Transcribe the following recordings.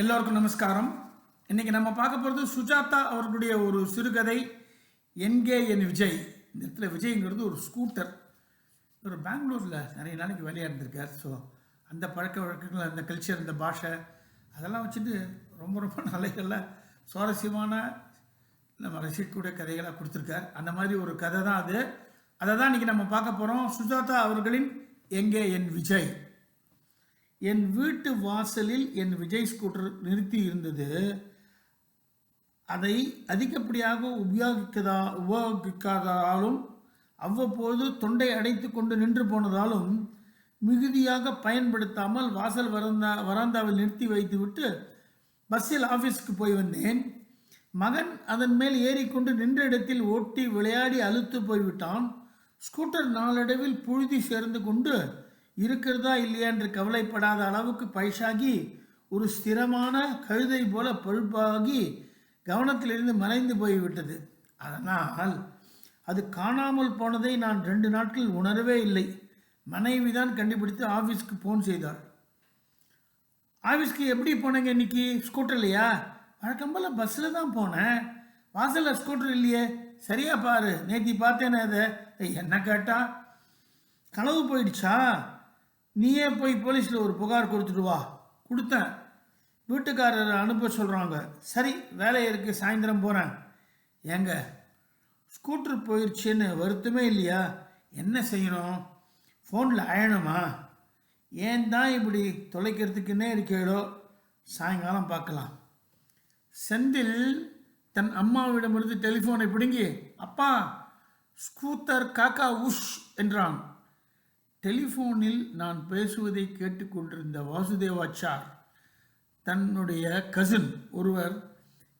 எல்லோருக்கும் நமஸ்காரம். இன்னைக்கு நம்ம பார்க்க போகிறது சுஜாதா அவர்களுடைய ஒரு சிறுகதை என்கே என் விஜய். இந்த இடத்துல விஜய்ங்கிறது ஒரு ஸ்கூட்டர் ஒரு பெங்களூரில் நிறைய நாளைக்கு விளையாண்டுருக்கார் ஸோ அந்த பழக்க வழக்கங்கள் அந்த கல்ச்சர் அந்த பாஷை அதெல்லாம் வச்சுட்டு ரொம்ப ரொம்ப நாளைகளில் சுவாரஸ்யமான நம்ம ரசிக்கக்கூடிய கதைகளாக கொடுத்துருக்கார். அந்த மாதிரி ஒரு கதை தான் அது. அதை தான் இன்றைக்கி நம்ம பார்க்க போகிறோம் சுஜாதா அவர்களின் எங்கே என் விஜய். என் வீட்டு வாசலில் என் விஜய் ஸ்கூட்டர் நிறுத்தி இருந்தது. அதை அதிகப்படியாக உபயோகிக்கதா உபயோகிக்காததாலும் அவ்வப்போது தொண்டை அடைத்து கொண்டு நின்று போனதாலும் மிகுதியாக பயன்படுத்தாமல் வாசல் வரந்தா வராந்தாவில் நிறுத்தி வைத்துவிட்டு பஸ்ஸில் ஆஃபீஸ்க்கு போய் வந்தேன். மகன் அதன் மேல் ஏறிக்கொண்டு நின்ற இடத்தில் ஓட்டி விளையாடி அழுத்து போய்விட்டான். ஸ்கூட்டர் நாளடைவில் புழுதி சேர்ந்து கொண்டு இருக்கிறதா இல்லையா என்று கவலைப்படாத அளவுக்கு பைசாகி ஒரு ஸ்திரமான கழுதை போல பழுப்பாகி கவனத்திலிருந்து மறைந்து போய்விட்டது. அதனால் அது காணாமல் போனதை நான் ரெண்டு நாட்கள் உணரவே இல்லை. மனைவி தான் கண்டுபிடித்து ஆஃபீஸ்க்கு ஃபோன் செய்தாள். ஆஃபீஸ்க்கு எப்படி போனேங்க இன்னைக்கு? ஸ்கூட்டர் இல்லையா? வழக்கம் போல் பஸ்ஸில் தான் போனேன். வாசலில் ஸ்கூட்டர் இல்லையே? சரியா பாரு. நேத்தி பார்த்தேனே அதை. என்ன கேட்டா? களவு போயிடுச்சா? நீயே போய் போலீஸில் ஒரு புகார் கொடுத்துட்டு வா. கொடுத்தேன். வீட்டுக்காரரை அனுப்ப சொல்கிறாங்க சரி வேலை இருக்குது சாயந்தரம் போகிறேன் ஏங்க ஸ்கூட்டர் போயிடுச்சுன்னு வருத்தமே இல்லையா? என்ன செய்யணும்? ஃபோனில் அழணுமா? ஏன் தான் இப்படி தொலைக்கிறதுக்குன்னே இருக்கேடோ சாயங்காலம் பார்க்கலாம். செந்தில் தன் அம்மாவிடமிருந்து டெலிஃபோனை பிடுங்கி அப்பா ஸ்கூட்டர் காக்கா உஷ் என்றான். டெலிஃபோனில் நான் பேசுவதை கேட்டுக்கொண்டிருந்த வாசுதேவாச்சார் தன்னுடைய கசின் ஒருவர்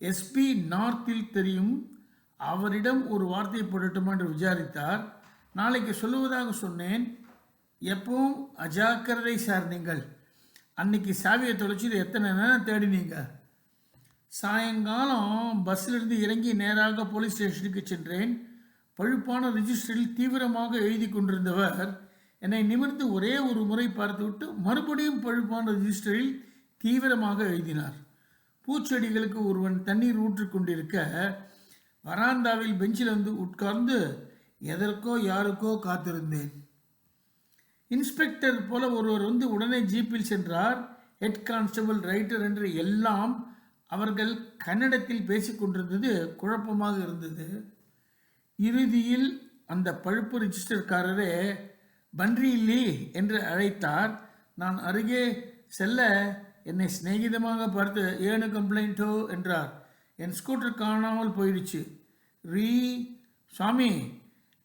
எஸ்பி நார்த்தில் தெரியும் அவரிடம் ஒரு வார்த்தையை போடட்டுமா என்று விசாரித்தார். நாளைக்கு சொல்லுவதாக சொன்னேன். எப்பவும் அஜாக்கிரதை சார் நீங்கள். அன்னைக்கு சாவியை தொலைச்சி எத்தனை நேரம் தேடினீங்க? சாயங்காலம் பஸ்ஸிலிருந்து இறங்கி நேராக போலீஸ் ஸ்டேஷனுக்கு சென்றேன். பழுப்பான ரிஜிஸ்டரில் தீவிரமாக எழுதி கொண்டிருந்தவர் என்னை நிமிர்ந்து ஒரே ஒரு முறை பார்த்துவிட்டு மறுபடியும் பழுப்பான ரிஜிஸ்டரில் தீவிரமாக எழுதினார். பூச்செடிகளுக்கு ஒருவன் தண்ணீர் ஊற்றிக்கொண்டிருக்க வராந்தாவில் பெஞ்சில் வந்து உட்கார்ந்து எதற்கோ யாருக்கோ காத்திருந்தேன். இன்ஸ்பெக்டர் போல ஒருவர் வந்து உடனே ஜீப்பில் சென்றார். ஹெட் கான்ஸ்டபிள் ரைட்டர் என்று எல்லாம் அவர்கள் கன்னடத்தில் பேசிக் கொண்டிருந்தது குழப்பமாக இருந்தது. இறுதியில் அந்த பழுப்பு ரிஜிஸ்டர்காரரே பன்றி இல்லி என்று அழைத்தார் நான் அருகே செல்ல என்னை சிநேகிதமாக பார்த்து ஏனு கம்ப்ளைண்ட்டோ என்றார் என் ஸ்கூட்டர் காணாமல் போயிடுச்சு ரீ ಸ್ವಾಮಿ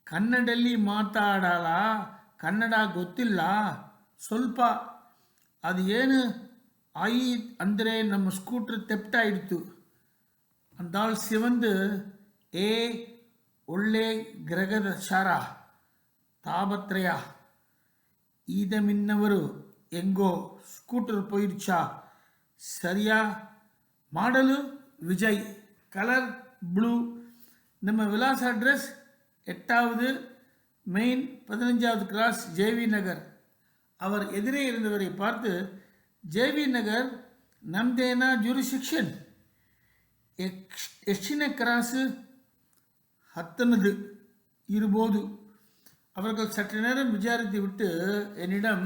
ಕನ್ನಡಲ್ಲಿ ಮಾತಾಡಲ್ಲ ಕನ್ನಡ ಗೊತ್ತಿಲ್ಲ ಸ್ವಲ್ಪ ಅದು ಏನು ಆಯಿ ಅಂದರೆ ನಮ್ಮ ಸ್ಕೂಟ್ರ್ ತೆಪ್ಟಾಯಿಡ್ತು ಅಂದಾಳ್ ಸಿವಂದು ಏ ಒಳ್ಳೆ ಗ್ರಹದ ಶಾರ ತಾಪತ್ರಯ ಈದಮಿನ್ನವರು ಹೆಂಗೋ ಸ್ಕೂಟರ್ போயிடுச்சா சரியா மாடலு விஜய் கலர் ப்ளூ நம்ம விலாஸ் அட்ரஸ் எட்டாவது மெயின் பதினஞ்சாவது கிராஸ் ஜேவி நகர் அவர் எதிரே இருந்தவரை பார்த்து ಜೆವಿ ನಗರ್ ನಮ್ದೇನಾ ಜೂರಿಸಿಕ್ಷನ್ ಎಷ್ಟಿನ கிராஸு ಹತ್ತನದು இருபோது அவர்கள் சற்று நேரம் விசாரித்து விட்டு என்னிடம்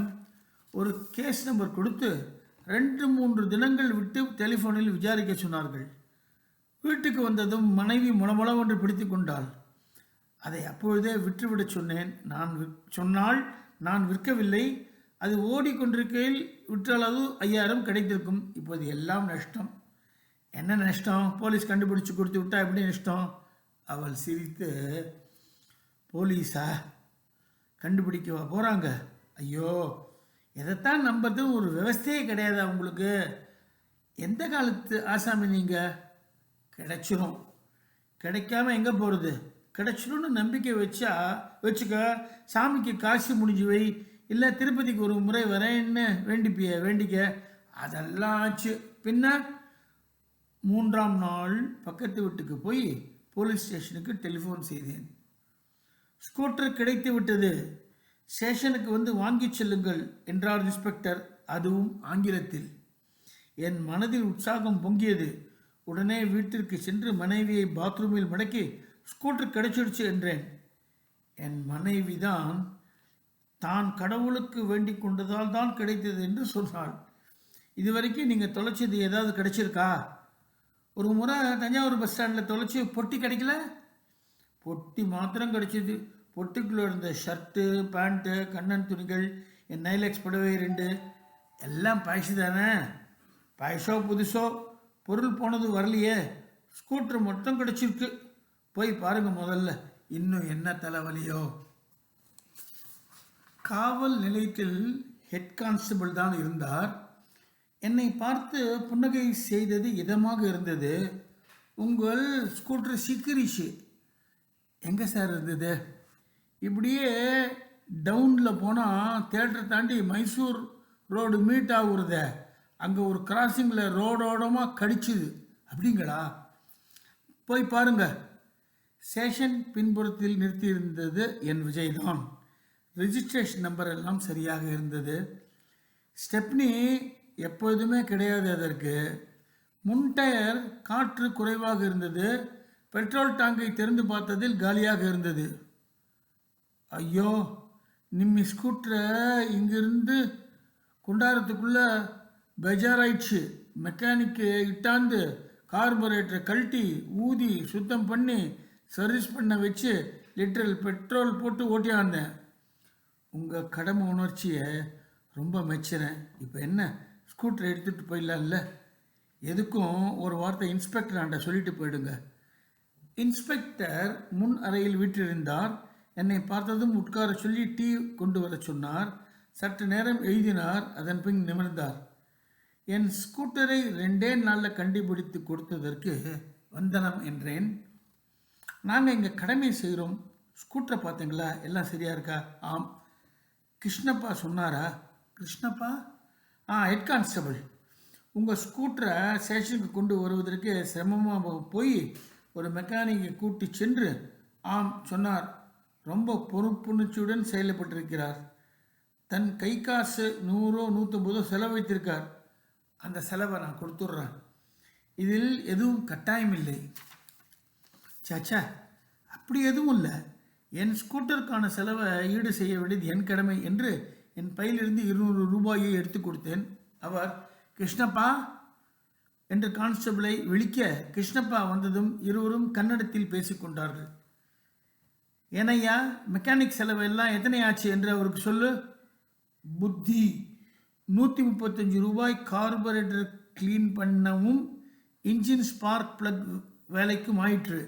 ஒரு கேஸ் நம்பர் கொடுத்து ரெண்டு மூன்று தினங்கள் விட்டு டெலிஃபோனில் விசாரிக்க சொன்னார்கள். வீட்டுக்கு வந்ததும் மனைவி முளமுளவென்று பிடித்து கொண்டாள். அதை அப்பொழுதே விற்றுவிடச் சொன்னேன். நான் விற் சொன்னால் நான் விற்கவில்லை. அது ஓடிக்கொண்டிருக்கையில் விற்றளவு ஐயாயிரம் கிடைத்திருக்கும். இப்போது எல்லாம் நஷ்டம். என்ன நஷ்டம்? போலீஸ் கண்டுபிடிச்சு கொடுத்து விட்டா எப்படி நஷ்டம்? அவள் சிரித்து போலீஸா? கண்டுபிடிக்கவா போகிறாங்க ஐயோ எதைத்தான் நம்புறது? ஒரு விவஸ்தையே கிடையாது அவங்களுக்கு. எந்த காலத்து ஆசாமி நீங்கள் கிடைச்சிரும். கிடைக்காம எங்கே போகிறது கிடைச்சிரும்னு நம்பிக்கை வச்சா வச்சுக்க சாமிக்கு காசு முடிஞ்சு வை இல்லை திருப்பதிக்கு ஒரு முறை வரேன்னு வேண்டிப்பிய வேண்டிக்க. அதெல்லாம் ஆச்சு. பின்ன மூன்றாம் நாள் பக்கத்து வீட்டுக்கு போய் போலீஸ் ஸ்டேஷனுக்கு டெலிஃபோன் செய்தேன். ஸ்கூட்டர் கிடைத்து விட்டது. ஸ்டேஷனுக்கு வந்து வாங்கிச் செல்லுங்கள் என்றார் இன்ஸ்பெக்டர் அதுவும் ஆங்கிலத்தில். என் மனதில் உற்சாகம் பொங்கியது. உடனே வீட்டிற்கு சென்று மனைவியை பாத்ரூமில் மடக்கி ஸ்கூட்டர் கிடைச்சிடுச்சு என்றேன். என் மனைவிதான் தான் கடவுளுக்கு வேண்டிக் கொண்டதால் தான் கிடைத்தது என்று சொன்னாள். இதுவரைக்கும் நீங்கள் தொலைச்சது ஏதாவது கிடைச்சிருக்கா? ஒரு முறை தஞ்சாவூர் பஸ் ஸ்டாண்டில் தொலைச்சி பொட்டி கிடைக்கல? பொட்டி மாத்திரம் கிடச்சிது. பொட்டிக்குள்ளே இருந்த ஷர்ட்டு பேண்ட்டு கண்ணன் துணிகள் என் நைலெக்ஸ் புடவை ரெண்டு எல்லாம் பாய்ச்சு தானே? பாய்ச்சோ புதுசோ பொருள் போனது வரலையே. ஸ்கூட்டர் மட்டும் கிடச்சிருக்கு. போய் பாருங்க முதல்ல இன்னும் என்ன தலைவலியோ. காவல் நிலையத்தில் ஹெட் கான்ஸ்டபிள் தான் இருந்தார். என்னை பார்த்து புன்னகை செய்தது இதமாக இருந்தது. உங்கள் ஸ்கூட்டர் சிக்கிரிச்சு. எங்கே சார் இருந்தது? இப்படியே டவுனில் போனால் தேட்டரை தாண்டி மைசூர் ரோடு மீட் ஆகுறத அங்கே ஒரு கிராசிங்கில் ரோடோடமாக கடிச்சுது. அப்படிங்களா? போய் பாருங்க. ஸ்டேஷன் பின்புறத்தில் நிறுத்தியிருந்தது என் விஜய்தான். ரிஜிஸ்ட்ரேஷன் நம்பர் எல்லாம் சரியாக இருந்தது. ஸ்டெப்னி எப்போதுமே கிடையாது அதற்கு. முன் டயர் காற்று குறைவாக இருந்தது. பெட்ரோல் டாங்கை திறந்து பார்த்ததில் காலியாக இருந்தது. ஐயோ நிம்மி ஸ்கூட்டரை இங்கிருந்து கொண்டாரத்துக்குள்ள பெஜாராயிடுச்சு. மெக்கானிக்கு இட்டாந்து கார்பரேட்டரை கழட்டி ஊதி சுத்தம் பண்ணி சர்வீஸ் பண்ண வச்சு லிட்டரில் பெட்ரோல் போட்டு ஓட்டியாந்தேன். உங்கள் கடமை உணர்ச்சியை ரொம்ப மெச்சுறேன். இப்போ என்ன ஸ்கூட்டர் எடுத்துகிட்டு போயிடலாம்ல? எதுக்கும் ஒரு வார்த்தை இன்ஸ்பெக்டர் ஆண்ட சொல்லிட்டு போயிடுங்க. இன்ஸ்பெக்டர் முன் அறையில் வீற்றிருந்தார். என்னை பார்த்ததும் உட்கார சொல்லி டீ கொண்டு வர சொன்னார். சற்று நேரம் எழுதினார். அதன் பின் நிமிர்ந்தார். என் ஸ்கூட்டரை ரெண்டே நாளில் கண்டுபிடித்து கொடுத்ததற்கு வந்தனம் என்றேன். நாங்கள் இங்கே கடமை செய்கிறோம் ஸ்கூட்டரை பார்த்தீங்களா? எல்லாம் சரியாக இருக்கா? ஆம். கிருஷ்ணப்பா சொன்னாரா? கிருஷ்ணப்பா? ஆ ஹெட் கான்ஸ்டபிள். உங்கள் ஸ்கூட்டரை ஸ்டேஷனுக்கு கொண்டு வருவதற்கு சிரமமாக போய் ஒரு மெக்கானிக்கை கூட்டி சென்று ஆம் சொன்னார். ரொம்ப பொறுப்புணர்ச்சியுடன் செயல்பட்டிருக்கிறார். தன் கை காசு நூறோ நூற்றம்பதோ செலவழித்திருக்கார் அந்த செலவை நான் கொடுத்துட்றேன். இதில் எதுவும் கட்டாயம் இல்லை. சாச்சா அப்படி எதுவும் இல்லை. என் ஸ்கூட்டருக்கான செலவை ஈடு செய்ய வேண்டியது என் கடமை என்று என் பையிலிருந்து இருநூறு ரூபாயை எடுத்து கொடுத்தேன். அவர் கிருஷ்ணப்பா என்று கான்ஸ்டபிளை விழிக்க கிருஷ்ணப்பா வந்ததும் இருவரும் கன்னடத்தில் பேசிக்கொண்டார்கள். ஏனையா மெக்கானிக் செலவு எல்லாம் எத்தனை ஆச்சு என்று அவருக்கு சொல்லு. புத்தி. நூற்றி முப்பத்தஞ்சு ரூபாய் கார்பரேட்டர் க்ளீன் பண்ணவும் இன்ஜின் ஸ்பார்க் பிளக் வேலைக்கும் ஆயிற்று.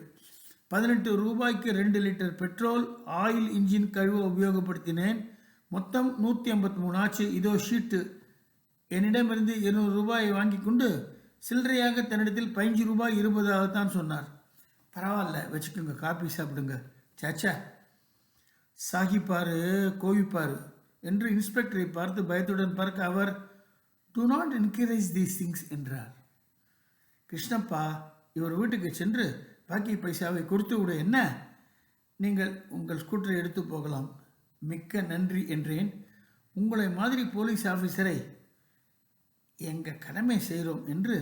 பதினெட்டு ரூபாய்க்கு ரெண்டு லிட்டர் பெட்ரோல் ஆயில் இன்ஜின் கழுவ உபயோகப்படுத்தினேன். மொத்தம் நூற்றி ஐம்பத்தி மூணு ஆச்சு. இதோ ஷீட்டு என்னிடமிருந்து இருநூறு ரூபாயை வாங்கி கொண்டு சில்லறையாக தன்னிடத்தில் பதினஞ்சு ரூபாய் இருபதாகத்தான் சொன்னார். பரவாயில்ல வச்சுக்கோங்க காப்பி சாப்பிடுங்க. சாச்சா சாகிப்பாரு கோவிப்பாரு என்று இன்ஸ்பெக்டரை பார்த்து பயத்துடன் பார்க்க அவர் do not encourage these things என்றார். கிருஷ்ணப்பா இவர் வீட்டுக்கு சென்று பாக்கி பைசாவை கொடுத்து விட என்ன? நீங்கள் உங்கள் ஸ்கூட்டரை எடுத்து போகலாம். மிக்க நன்றி என்றேன். உங்களை மாதிரி போலீஸ் ஆஃபீஸரை எங்கள் கடமை செய்கிறோம் என்று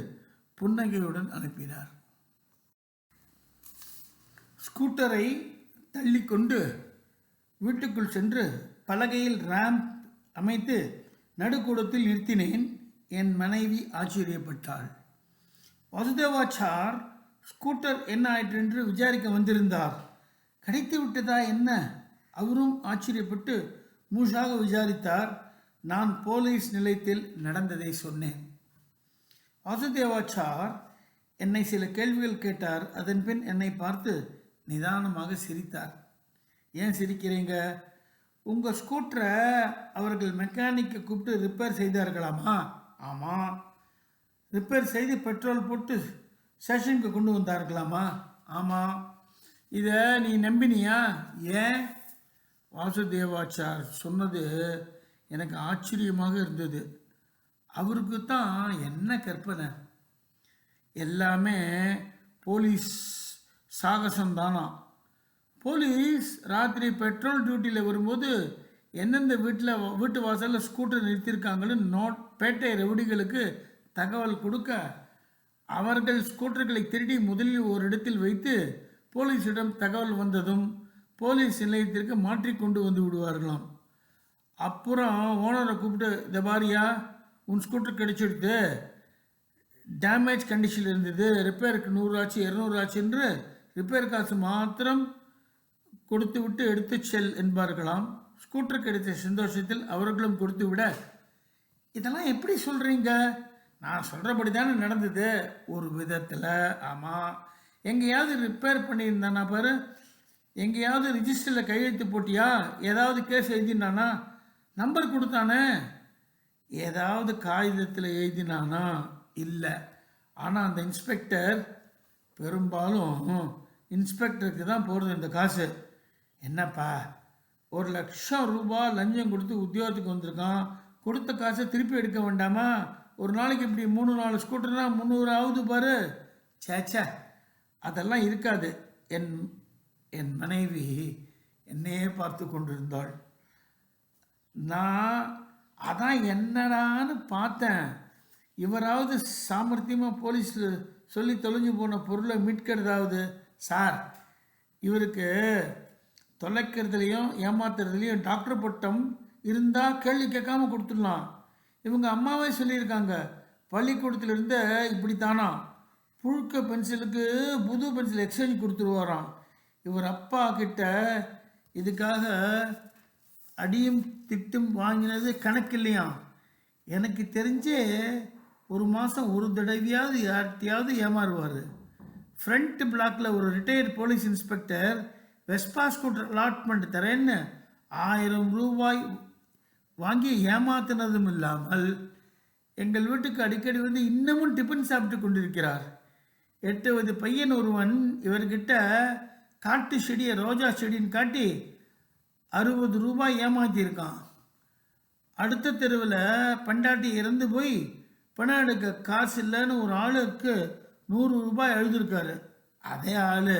புன்னகையுடன் அனுப்பினார். ஸ்கூட்டரை தள்ளிக்கொண்டு வீட்டுக்குள் சென்று பலகையில் ரேம்ப் அமைத்து நடுக்கூடத்தில் நிறுத்தினேன். என் மனைவி ஆச்சரியப்பட்டாள். வசுதேவாச்சார் ஸ்கூட்டர் என்ன ஆயிற்று என்று விசாரிக்க வந்திருந்தார். கிடைத்து விட்டதா என்ன? அவரும் ஆச்சரியப்பட்டு மூஷாக விசாரித்தார். நான் போலீஸ் நிலையத்தில் நடந்ததை சொன்னேன். வாசுதேவாச்சார் என்னை சில கேள்விகள் கேட்டார். அதன் பின் என்னை பார்த்து நிதானமாக சிரித்தார். ஏன் சிரிக்கிறீங்க? உங்கள் ஸ்கூட்டரை அவர்கள் மெக்கானிக்கை கூப்பிட்டு ரிப்பேர் செய்தார்களாமா? ஆமாம் ரிப்பேர் செய்து பெட்ரோல் போட்டு ஸ்டேஷனுக்கு கொண்டு வந்தார்களாமா? ஆமாம் இதை நீ நம்பினியா? ஏன்? வாசுதேவாச்சார் சொன்னது எனக்கு ஆச்சரியமாக இருந்தது. அவருக்கு தான் என்ன கற்பனை? எல்லாமே போலீஸ் சாகசம் தானா போலீஸ் ராத்திரி பெட்ரோல் டியூட்டியில் வரும்போது எந்தெந்த வீட்டில் வீட்டு வாசலில் ஸ்கூட்டர் நிறுத்தியிருக்காங்கன்னு நோட் பேட்டை ரவுடிகளுக்கு தகவல் கொடுக்க அவர்கள் ஸ்கூட்டர்களை திருடி முதலில் ஒரு இடத்தில் வைத்து போலீஸிடம் தகவல் வந்ததும் போலீஸ் நிலையத்திற்கு மாற்றி கொண்டு வந்து விடுவார்களாம். அப்புறம் ஓனரை கூப்பிட்டு இந்த பாரியா உன் ஸ்கூட்டர் கிடைச்சிடுது டேமேஜ் கண்டிஷனில் இருந்தது ரிப்பேருக்கு நூறாச்சு இரநூறாச்சு என்று ரிப்பேர் காசு மாத்திரம் கொடுத்து விட்டு எடுத்து செல் என்பார்களாம். ஸ்கூட்டர் கிடைத்த சந்தோஷத்தில் அவர்களும் கொடுத்து விட இதெல்லாம் எப்படி சொல்கிறீங்க நான் சொல்கிறபடி தானே நடந்தது. ஒரு விதத்தில் ஆமாம் எங்கேயாவது ரிப்பேர் பண்ணியிருந்தானா பாரு. எங்கேயாவது ரிஜிஸ்டரில் கையெழுத்து போட்டியா? ஏதாவது கேஸ் எழுதினானா நம்பர் கொடுத்தானே. ஏதாவது காகிதத்தில் எழுதினானா? இல்லை. ஆனால் அந்த இன்ஸ்பெக்டர் பெரும்பாலும் இன்ஸ்பெக்டருக்கு தான் போகிறது இந்த காசு. என்னப்பா? ஒரு லட்சம் ரூபாய் லஞ்சம் கொடுத்து உத்தியோகத்துக்கு வந்திருக்கான். கொடுத்த காசை திருப்பி எடுக்க வேண்டாமா? ஒரு நாளைக்கு இப்படி மூணு நாலு ஸ்கூட்டர்னா முந்நூறு ஆகுது பாரு. சேச்சா அதெல்லாம் இருக்காது. என் என் மனைவி என்னையே பார்த்து கொண்டிருந்தாள். நான் அதான் என்னடான்னு பார்த்தேன். இவராவது சாமர்த்தியமாக போலீஸில் சொல்லி தொலைஞ்சு போன பொருளை மீட்கிறதாவது? சார் இவருக்கு தொலைக்கிறதுலையும் ஏமாத்துறதுலையும் டாக்டர் பட்டம் இருந்தால் கேள்வி கேட்காம கொடுத்துடலாம். இவங்க அம்மாவே சொல்லியிருக்காங்க பள்ளிக்கூடத்துலேருந்து இப்படி தானா புழுக்க பென்சிலுக்கு புது பென்சில் எக்ஸ்சேஞ்ச் கொடுத்துருவாராம். இவர் அப்பா கிட்ட இதுக்காக அடியும் திட்டும் வாங்கினது கணக்கு இல்லையா எனக்கு தெரிஞ்சே ஒரு மாதம் ஒரு தடவையாவது யார்கிட்டையாவது ஏமாறுவார். ஃப்ரண்ட் பிளாக்ல ஒரு retired police inspector Vespa scooter allotment தரேன்னு ஆயிரம் ரூபாய் வாங்கி ஏமாத்தினதும் இல்லாமல் எங்கள் வீட்டுக்கு அடிக்கடி வந்து இன்னமும் டிஃபன் சாப்பிட்டு கொண்டிருக்கிறார். எட்டு வயது பையன் ஒருவன் இவர்கிட்ட காட்டு செடியை ரோஜா செடின்னு காட்டி அறுபது ரூபாய் ஏமாத்தியிருக்கான். அடுத்த தெருவில் பண்டாட்டி இறந்து போய் பணம் எடுக்க காசு இல்லைன்னு ஒரு ஆளுக்கு நூறு ரூபாய் எழுதியிருக்காரு. அதே ஆள்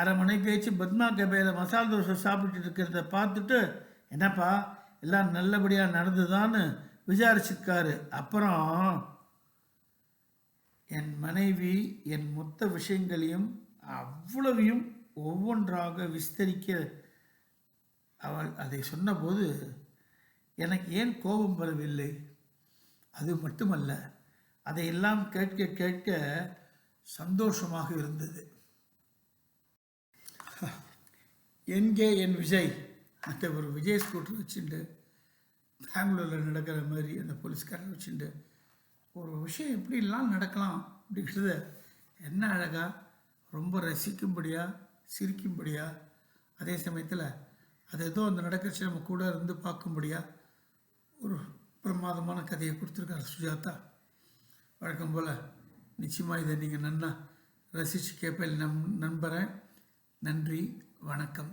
அரை மணி கழிச்சு பத்மா கபையில் மசால் தோசை சாப்பிட்டுட்டு இருக்கிறத பார்த்துட்டு என்னப்பா எல்லாம் நல்லபடியாக நடந்துதான்னு விசாரிச்சிருக்காரு அப்புறம் என் மனைவி என் மொத்த விஷயங்களையும் அவ்வளவையும் ஒவ்வொன்றாக விஸ்தரிக்க அவள் அதை சொன்னபோது எனக்கு ஏன் கோபம் வரவில்லை? அது மட்டுமல்ல அதையெல்லாம் கேட்க கேட்க சந்தோஷமாக இருந்தது. என்கே என் விஜய்? அந்த ஒரு விஜய் ஸ்கூட்டர் வச்சுட்டு பெங்களூரில் நடக்கிற மாதிரி அந்த போலீஸ்காரன் வச்சுட்டு ஒரு விஷயம் எப்படிலாம் நடக்கலாம்? அப்படிங்கிறத என்ன அழகா ரொம்ப ரசிக்கும்படியாக சிரிக்கும்படியாக அதே சமயத்தில் அது ஏதோ அந்த நடக்கிறச்சு நம்ம கூட இருந்து பார்க்கும்படியா ஒரு பிரமாதமான கதையை கொடுத்துருக்காரு சுஜாதா. வழக்கம் போல் நிச்சயமாக இதை நீங்கள் நன்னா ரசித்து கேட்பேன் நம் நண்பரேன் நன்றி வணக்கம்.